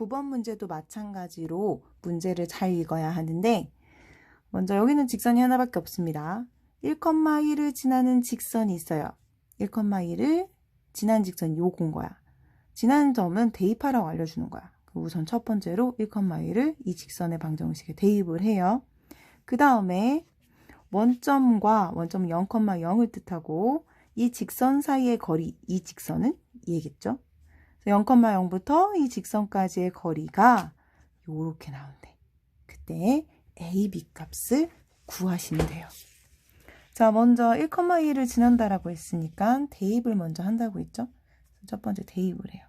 9번 문제도 마찬가지로 문제를 잘 읽어야 하는데 먼저 여기는 직선이 하나밖에 없습니다. 1,1을 지나는 직선이 있어요. 1,1을 지난 직선 요건 거야. 지난 점은 대입하라고 알려주는 거야. 우선 첫 번째로 1,1을 이 직선의 방정식에 대입을 해요. 그 다음에 원점과 원점 0,0을 뜻하고 이 직선 사이의 거리, 이 직선은 얘겠죠? 0,0부터 이 직선까지의 거리가 요렇게 나온대. 그때 a, b 값을 구하시면 돼요. 자, 먼저 1,2를 지난다라고 했으니까 대입을 먼저 한다고 했죠? 첫 번째 대입을 해요.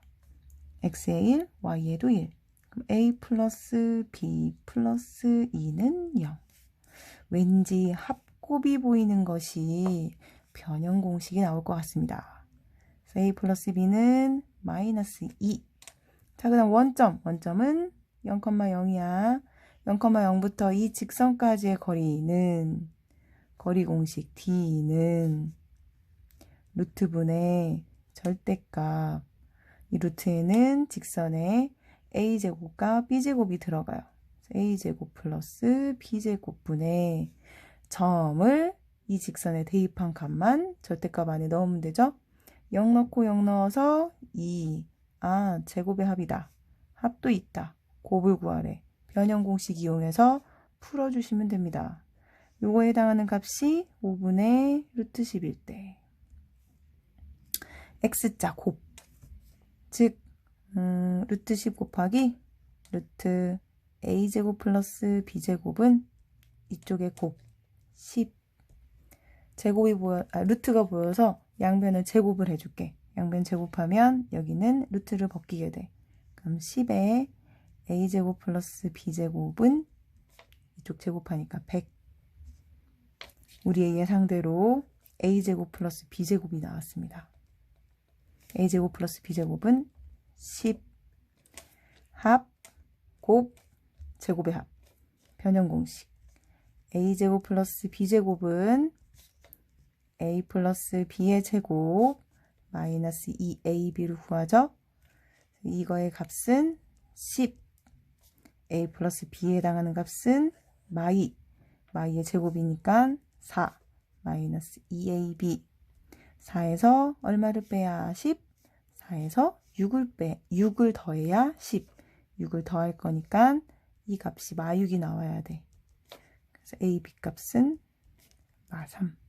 x에 1, y에도 1. 그럼 a 플러스 b 플러스 2는 0. 왠지 합곱이 보이는 것이 변형 공식이 나올 것 같습니다. A 플러스 b는 마이너스 2. 자, 그 다음 원점. 원점은 0,0이야. 0,0부터 이 직선까지의 거리는 거리 공식 d는 루트분의 절대값 이 루트에는 직선에 a제곱과 b제곱이 들어가요. a제곱 플러스 b제곱분의 점을 이 직선에 대입한 값만 절대값 안에 넣으면 되죠. 0 넣고 0 넣어서 2. 아, 제곱의 합이다. 합도 있다. 곱을 구하래. 변형 공식 이용해서 풀어주시면 됩니다. 요거에 해당하는 값이 5분의 루트 11대. x자 곱. 즉, 음, 루트 10 곱하기 루트 a제곱 플러스 b제곱은 이쪽에 곱 10. 제곱이 보여, 아, 루트가 보여서 양변을 제곱을 해줄게. 양변 제곱하면 여기는 루트를 벗기게 돼. 그럼 10에 a제곱 플러스 b제곱은 이쪽 제곱하니까 100. 우리의 예상대로 a제곱 플러스 b제곱이 나왔습니다. a제곱 플러스 b제곱은 10 합, 곱, 제곱의 합. 변형 공식. a제곱 플러스 b제곱은 a 플러스 b의 제곱 마이너스 2ab를 구하죠. 이거의 값은 10. a 플러스 b에 해당하는 값은 마이. 마이의 제곱이니까 4. 마이너스 2ab. 4에서 얼마를 빼야 10? 4에서 6을 빼, 6을 더해야 10. 6을 더할 거니까 이 값이 마6이 나와야 돼. 그래서 a, b 값은 마3.